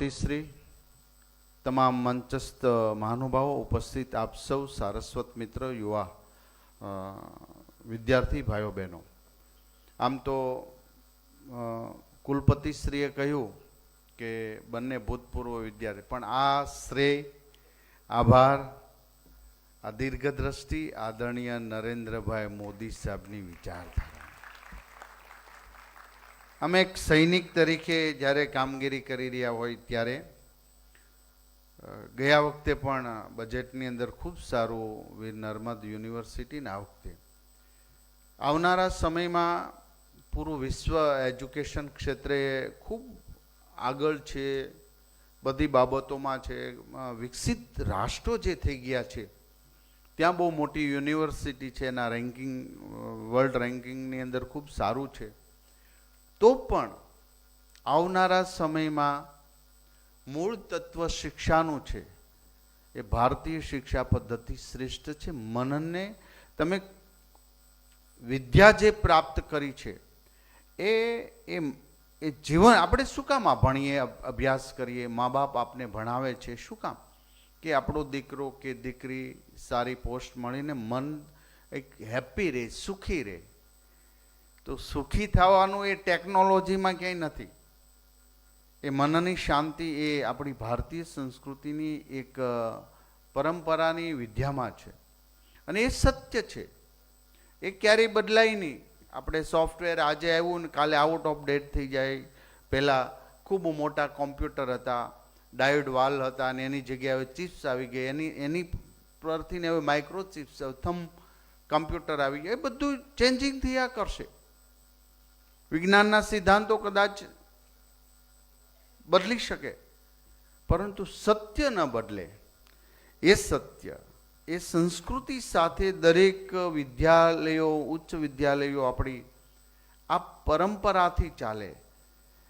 કુલપતિશ્રી તમામ મંચસ્થ મહાનુભાવો ઉપસ્થિત, આપ સૌ સારસ્વત મિત્ર, યુવા વિદ્યાર્થી ભાઈઓ, બહેનો. આમ તો કુલપતિશ્રીએ કહ્યું કે બંને ભૂતપૂર્વ વિદ્યાર્થી, પણ આ શ્રેય, આભાર, આ દીર્ઘદ્રષ્ટિ આદરણીય નરેન્દ્રભાઈ મોદી સાહેબની વિચારધારા. અમે એક સૈનિક તરીકે જ્યારે કામગીરી કરી રહ્યા હોય ત્યારે ગયા વખતે પણ બજેટની અંદર ખૂબ સારું વીર નર્મદ યુનિવર્સિટીના વખતે. આવનારા સમયમાં પૂરું વિશ્વ એજ્યુકેશન ક્ષેત્રે ખૂબ આગળ છે, બધી બાબતોમાં છે વિકસિત રાષ્ટ્રો જે થઈ ગયા છે, ત્યાં બહુ મોટી યુનિવર્સિટી છે, એના રેન્કિંગ વર્લ્ડ રેન્કિંગની અંદર ખૂબ સારું છે. તો પણ આવનારા સમયમાં મૂળ તત્વ શિક્ષાનું છે. એ ભારતીય શિક્ષા પદ્ધતિ શ્રેષ્ઠ છે. મનને તમે વિદ્યા જે પ્રાપ્ત કરી છે, એ એ એ જીવન આપણે શું કામ આ ભણીએ અભ્યાસ કરીએ મા બાપ આપને ભણાવે છે, શું કામ? કે આપણો દીકરો કે દીકરી સારી પોસ્ટ મળીને મન એક હેપી રહે, સુખી રહે. તો સુખી થવાનું એ ટેકનોલોજીમાં ક્યાંય નથી. એ મનની શાંતિ એ આપણી ભારતીય સંસ્કૃતિની એક પરંપરાની વિદ્યામાં છે. અને એ સત્ય છે. એ ક્યારેય બદલાય નહીં. આપણે સોફ્ટવેર આજે આવ્યું ને કાલે આઉટ ઓફ ડેટ થઈ જાય. પહેલાં ખૂબ મોટા કોમ્પ્યુટર હતા ડાયોડ વાલ હતા અને એની જગ્યાએ ચિપ્સ આવી ગઈ એની એની પરથી ને હવે માઇક્રો ચિપ્સ થમ કમ્પ્યુટર આવી ગયા. એ બધું ચેન્જિંગ થયા કરશે. વિજ્ઞાનના સિદ્ધાંતો કદાચ બદલી શકે, પરંતુ સત્ય ન બદલે. એ સત્ય, એ સંસ્કૃતિ સાથે દરેક વિદ્યાલયો, ઉચ્ચ વિદ્યાલયો આપણી, આ પરંપરાથી ચાલે.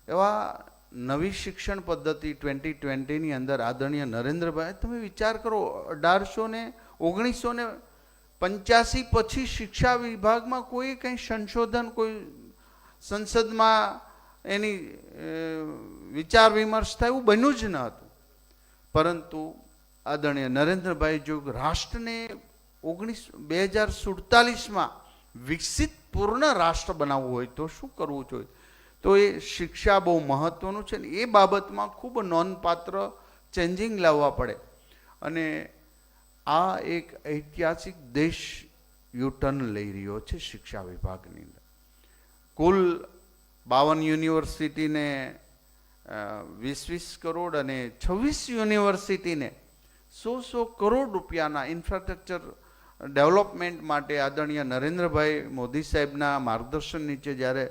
એવા નવી શિક્ષણ પદ્ધતિ ટ્વેન્ટી ટ્વેન્ટીની અંદર આદરણીય નરેન્દ્રભાઈ, તમે વિચાર કરો, અઢારસો ને ઓગણીસો ને પંચ્યાસી પછી શિક્ષા વિભાગમાં કોઈ કંઈ સંશોધન, કોઈ સંસદમાં એની વિચાર વિમર્શ થાય એવું બન્યું જ ન હતું. પરંતુ આદરણીય નરેન્દ્રભાઈ જો રાષ્ટ્રને ઓગણીસ, બે હજાર સુડતાલીસમાં વિકસિત પૂર્ણ રાષ્ટ્ર બનાવવું હોય તો શું કરવું જોઈએ? તો એ શિક્ષા બહુ મહત્વનું છે ને એ બાબતમાં ખૂબ નોંધપાત્ર ચેન્જિંગ લાવવા પડે. અને આ એક ઐતિહાસિક દેશ યુટર્ન લઈ રહ્યો છે શિક્ષા વિભાગની અંદર. કુલ બાવન યુનિવર્સિટીને વીસ વીસ કરોડ અને છવ્વીસ યુનિવર્સિટીને સો સો કરોડ રૂપિયાના ઇન્ફ્રાસ્ટ્રક્ચર ડેવલપમેન્ટ માટે આદરણીય નરેન્દ્રભાઈ મોદી સાહેબના માર્ગદર્શન નીચે જ્યારે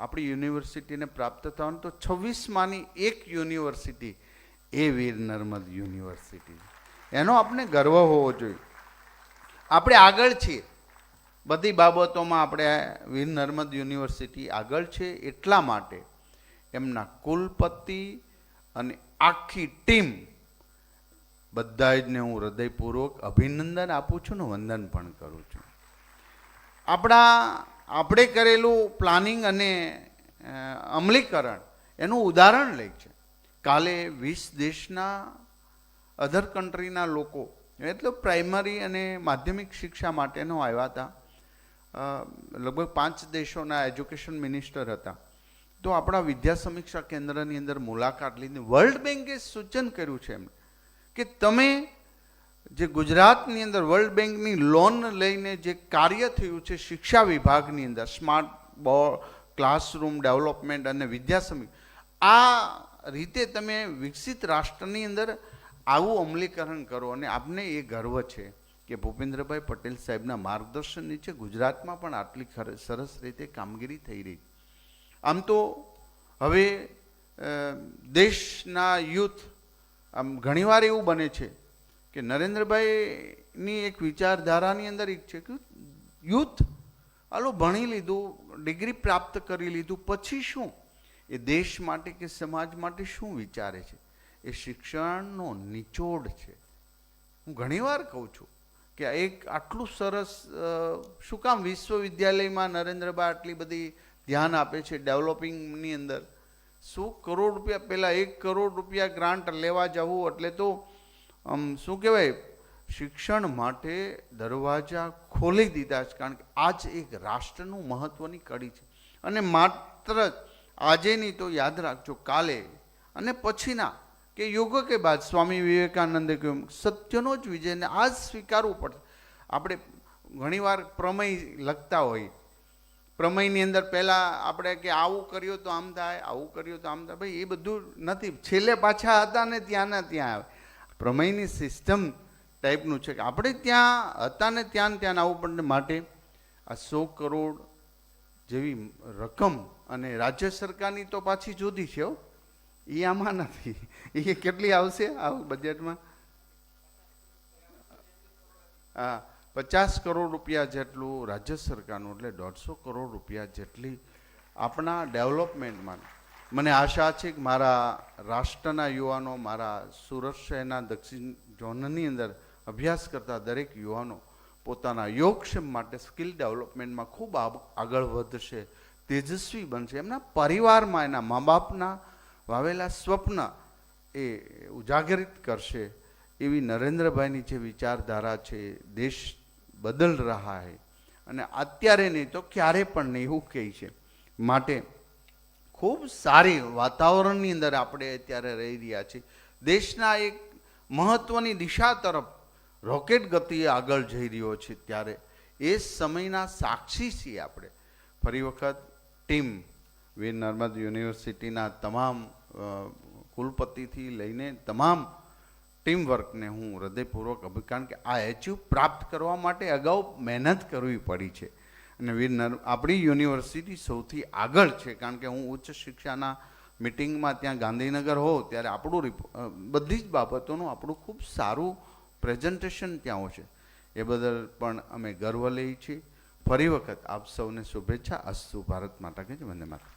આપણી યુનિવર્સિટીને પ્રાપ્ત થવાનું તો છવ્વીસમાંની એક યુનિવર્સિટી એ વીર નર્મદ યુનિવર્સિટી. એનો આપણે ગર્વ હોવો જોઈએ. આપણે આગળ છીએ. બધી બાબતોમાં આપણે વીર નર્મદ યુનિવર્સિટી આગળ છે એટલા માટે એમના કુલપતિ અને આખી ટીમ બધા જને હું હૃદયપૂર્વક અભિનંદન આપું છું ને વંદન પણ કરું છું. આપણા, આપણે કરેલું પ્લાનિંગ અને અમલીકરણ એનું ઉદાહરણ લે છે. કાલે વીસ દેશના અધર કન્ટ્રીના લોકો, એટલે પ્રાઇમરી અને માધ્યમિક શિક્ષા માટેનો આવ્યા હતા. લગભગ પાંચ દેશોના એજ્યુકેશન મિનિસ્ટર હતા. તો આપણા વિદ્યા સમીક્ષા કેન્દ્રની અંદર મુલાકાત લઈને વર્લ્ડ બેન્કે સૂચન કર્યું છે એમને કે તમે જે ગુજરાતની અંદર વર્લ્ડ બેંકની લોન લઈને જે કાર્ય થયું છે શિક્ષા વિભાગની અંદર, સ્માર્ટ બો, ક્લાસરૂમ ડેવલપમેન્ટ અને વિદ્યાસમી આ રીતે તમે વિકસિત રાષ્ટ્રની અંદર આવું અમલીકરણ કરો અને આપને એ ગર્વ છે. કે ભૂપેન્દ્રભાઈ પટેલ સાહેબના માર્ગદર્શન નીચે ગુજરાતમાં પણ આટલી સરસ રીતે કામગીરી થઈ રહી. આમ તો હવે દેશના યુથ આમ ઘણીવાર એવું બને છે કે નરેન્દ્રભાઈની એક વિચારધારાની અંદર એક છે કે યુથ, આલો, ભણી લીધું, ડિગ્રી પ્રાપ્ત કરી લીધું, પછી શું? એ દેશ માટે કે સમાજ માટે શું વિચારે છે? એ શિક્ષણનો નિચોડ છે. હું ઘણીવાર કહું છું કે એક આટલું સરસ શું કામ વિશ્વવિદ્યાલયમાં નરેન્દ્રભાઈ આટલી બધી ધ્યાન આપે છે ડેવલપિંગની અંદર? સો કરોડ રૂપિયા પહેલાં એક કરોડ રૂપિયા ગ્રાન્ટ લેવા જવું એટલે તો આમ શું કહેવાય, શિક્ષણ માટે દરવાજા ખોલી દીધા છે, કારણ કે આ જ એક રાષ્ટ્રનું મહત્ત્વની કડી છે. અને માત્ર આજે નહીં તો યાદ રાખજો, કાલે અને પછીના કે યોગો કે બાદ સ્વામી વિવેકાનંદે કહ્યું, સત્યનો જ વિજયને આ જ સ્વીકારવું પડશે. આપણે ઘણીવાર પ્રમેય લખતા હોઈએ પ્રમેયની અંદર પહેલાં આપણે કે આવું કર્યું તો આમ થાય, આવું કર્યું તો આમ થાય. ભાઈ, એ બધું નથી. છેલ્લે પાછા હતા ને ત્યાંના ત્યાં આવે. પ્રમેયની સિસ્ટમ ટાઈપનું છે કે આપણે ત્યાં હતા ને ત્યાં ત્યાં આવવું પડે માટે આ સો કરોડ જેવી રકમ અને રાજ્ય સરકારની તો પાછી જુદી છે હો. એ આમાં નથી. એ કેટલી આવશે? આ બજેટમાં હા, પચાસ કરોડ રૂપિયા જેટલું રાજ્ય સરકારનું, એટલે દોઢસો કરોડ રૂપિયા જેટલી આપણા ડેવલપમેન્ટમાં. મને આશા છે કે મારા રાષ્ટ્રના યુવાનો, મારા સુરત શહેરના દક્ષિણ ઝોનની અંદર અભ્યાસ કરતા દરેક યુવાનો પોતાના યોગક્ષેમ માટે સ્કિલ ડેવલપમેન્ટમાં ખૂબ આગ- આગળ વધશે, તેજસ્વી બનશે. એમના પરિવારમાં, એના મા બાપના વાવેલા સ્વપ્ન એ ઉજાગરિત કરશે એવી નરેન્દ્રભાઈની જે વિચારધારા છે, દેશ બદલ રહા હે. અને અત્યારે નહીં તો ક્યારે પણ નહીં, એવું કહે છે. માટે ખૂબ સારી વાતાવરણની અંદર આપણે અત્યારે રહી રહ્યા છીએ. દેશના એક મહત્વની દિશા તરફ રોકેટ ગતિએ આગળ જઈ રહ્યો છે ત્યારે એ સમયના સાક્ષી છીએ આપણે. ફરી વખત ટીમ વીર નર્મદ યુનિવર્સિટીના તમામ કુલપતિથી લઈને તમામ ટીમ વર્કને હું હૃદયપૂર્વક અભિ, કારણ કે આ એચિવ પ્રાપ્ત કરવા માટે અગાઉ મહેનત કરવી પડી છે. અને વીર આપણી યુનિવર્સિટી સૌથી આગળ છે, કારણ કે હું ઉચ્ચ શિક્ષાના મિટિંગમાં ત્યાં ગાંધીનગર હોઉં, ત્યારે આપણું બધી જ બાબતોનું આપણું ખૂબ સારું પ્રેઝન્ટેશન ત્યાં હોય છે. એ બદલ પણ અમે ગર્વ લઈએ છીએ. ફરી વખત આપ સૌને શુભેચ્છા. અસ્તુ ભારત માતા કે વંદે માતા